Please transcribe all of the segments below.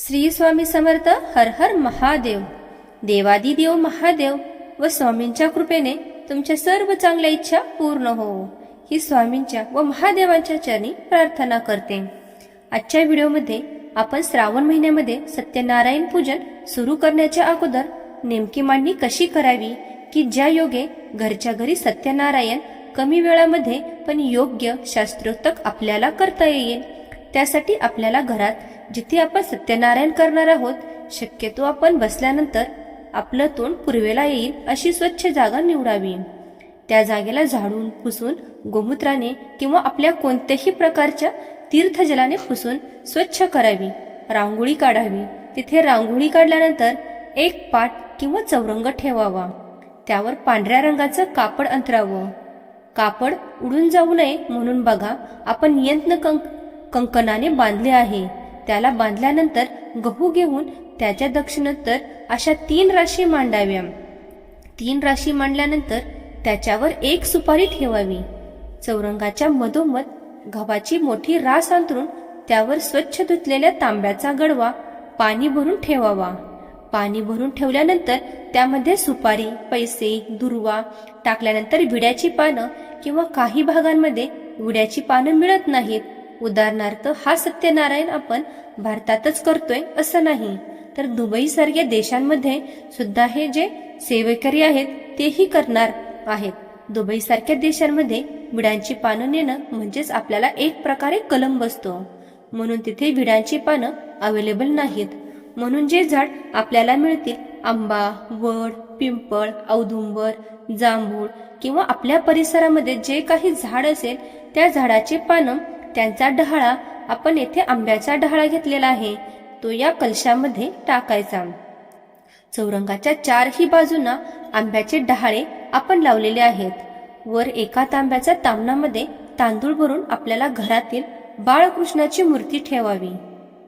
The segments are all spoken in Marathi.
श्री स्वामी समर्थ हर हर महादेव. देवादी देव महादेव व स्वामींच्या कृपेने तुमच्या सर्व चांगल्या इच्छा पूर्ण हो. ही स्वामींच्या व महादेवांच्या चरणी प्रार्थना करते. आजच्या व्हिडिओमध्ये आपण श्रावण महिन्यामध्ये सत्यनारायण पूजन सुरू करण्याच्या अगोदर नेमकी मांडणी कशी करावी की ज्या योगे घरच्या घरी सत्यनारायण कमी वेळामध्ये पण योग्य शास्त्रोक्त आपल्याला करता येईल त्यासाठी आपल्याला घरात जिथे आपण सत्यनारायण करणार आहोत शक्यतो आपण बसल्यानंतर आपलं तोंड पूर्वेला येईल अशी स्वच्छ जागा निवडावी. त्या जागेला झाडून पुसून गोमूत्राने किंवा आपल्या कोणत्याही प्रकारच्या तीर्थजलाने पुसून स्वच्छ करावी. रांगोळी काढावी. तिथे रांगोळी काढल्यानंतर एक पाट किंवा चौरंग ठेवावा. त्यावर पांढऱ्या रंगाचं कापड अंतरावं. कापड उडून जाऊ नये म्हणून बघा आपण यंत्र कंक कंकणाने बांधले आहे. त्याला बांधल्यानंतर गहू घेऊन त्याच्या दक्षिणोत्तर अशा तीन राशी मांडाव्या. तीन राशी मांडल्यानंतर त्याच्यावर एक सुपारी ठेवावी. चौरंगाच्या मधोमध गव्हाची मोठी रास अंतरून त्यावर स्वच्छ धुतलेल्या तांब्याचा गडवा पाणी भरून ठेवावा. पाणी भरून ठेवल्यानंतर त्यामध्ये सुपारी पैसे दुर्वा टाकल्यानंतर विड्याची पानं किंवा काही भागांमध्ये विड्याची पानं मिळत नाहीत. उदाहरणार्थ हा सत्यनारायण आपण भारतातच करतोय असं नाही. तर दुबई सारख्या देशांमध्ये सुद्धा हे जे सेवेकरी आहेत तेही करणार आहेत. दुबई सारख्या देशांमध्ये विडांची पानं नेणं म्हणजेच आपल्याला एक प्रकारे कलम बसतो म्हणून तिथे विडांची पानं अवेलेबल नाहीत. म्हणून जे झाड आपल्याला मिळतील आंबा वड पिंपळ औदुंबर जांभूळ किंवा आपल्या परिसरामध्ये जे काही झाड असेल त्या झाडाचे पानं त्यांचा डहाळा आपण येथे आंब्याचा डहाळा घेतलेला आहे. तो या कलशामध्ये टाकायचा. चौरंगाच्या चारही बाजूंना आंब्याचे डहाळे आपण लावलेले आहेत. वर एका तांब्याच्या तामणामध्ये तांदूळ भरून आपल्याला घरातील बाळकृष्णाची मूर्ती ठेवावी.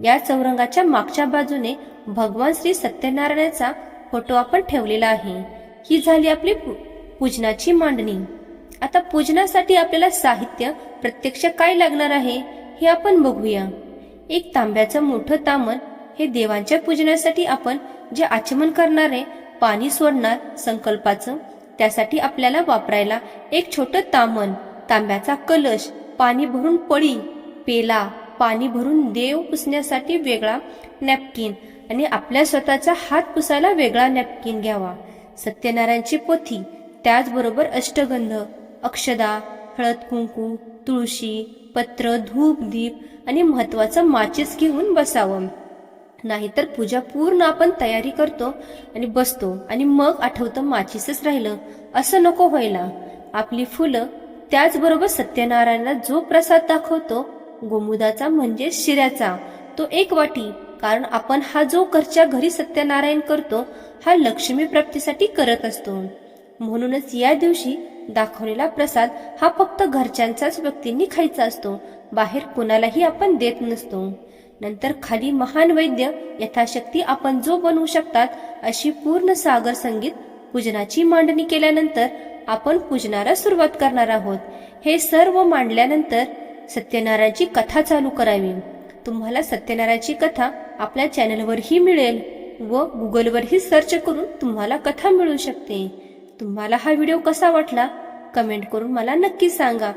या चौरंगाच्या मागच्या बाजूने भगवान श्री सत्यनारायणाचा फोटो आपण ठेवलेला आहे. ही झाली आपली पू- पूजनाची मांडणी. आता पूजनासाठी आपल्याला साहित्य प्रत्यक्ष काय लागणार आहे हे आपण बघूया. एक तांब्याचं मोठं तामन हे देवांच्या पूजनासाठी आपण जे आचमन करणारे पाणी सोडणार संकल्पाचं त्यासाठी आपल्याला वापरायला एक छोटं तामन तांब्याचा कलश पाणी भरून पळी पेला पाणी भरून देव पुसण्यासाठी वेगळा नॅपकिन आणि आपल्या स्वतःचा हात पुसायला वेगळा नॅपकिन घ्यावा. सत्यनारायणची पोथी त्याचबरोबर अष्टगंध अक्षदा हळद कुंकू तुळशी पत्र धूप दीप आणि महत्वाचं माचीस घेऊन बसावं. नाहीतर पूजा पूर्ण आपण तयारी करतो आणि बसतो आणि मग आठवतं माचीसच राहिलं. असं नको व्हायला. आपली फुलं त्याचबरोबर सत्यनारायणाला जो प्रसाद दाखवतो गोमुदाचा म्हणजे शिऱ्याचा तो एक वाटी. कारण आपण हा जो घरच्या घरी सत्यनारायण करतो हा लक्ष्मी प्राप्तीसाठी करत असतो. म्हणूनच या दिवशी दाखवलेला प्रसाद हा फक्त घरच्यांचाच व्यक्तींनी खायचा असतो. बाहेर कुणालाही आपण देत नसतो. नंतर खाली महान वैद्य यथाशक्ती आपण जो बनवू शकतात अशी पूर्ण सागर संगीत पूजनाची मांडणी केल्यानंतर आपण पूजनाला सुरुवात करणार आहोत. हे सर्व मांडल्यानंतर सत्यनारायणची कथा चालू करावी. तुम्हाला सत्यनारायणची कथा आपल्या चॅनलवरही मिळेल व गुगलवरही सर्च करून तुम्हाला कथा मिळू शकते. तुम्हाला हा व्हिडिओ कसा वाटला कमेंट करून मला नक्की सांगा.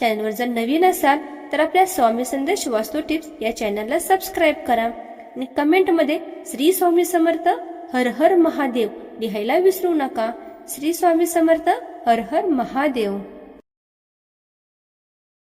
चॅनलवर जर नवीन असाल तर आपल्या स्वामी संदेश वास्तू टिप्स या चॅनलला सबस्क्राईब करा. आणि कमेंटमध्ये श्री स्वामी समर्थ हर हर महादेव लिहायला विसरू नका. श्री स्वामी समर्थ हर हर महादेव.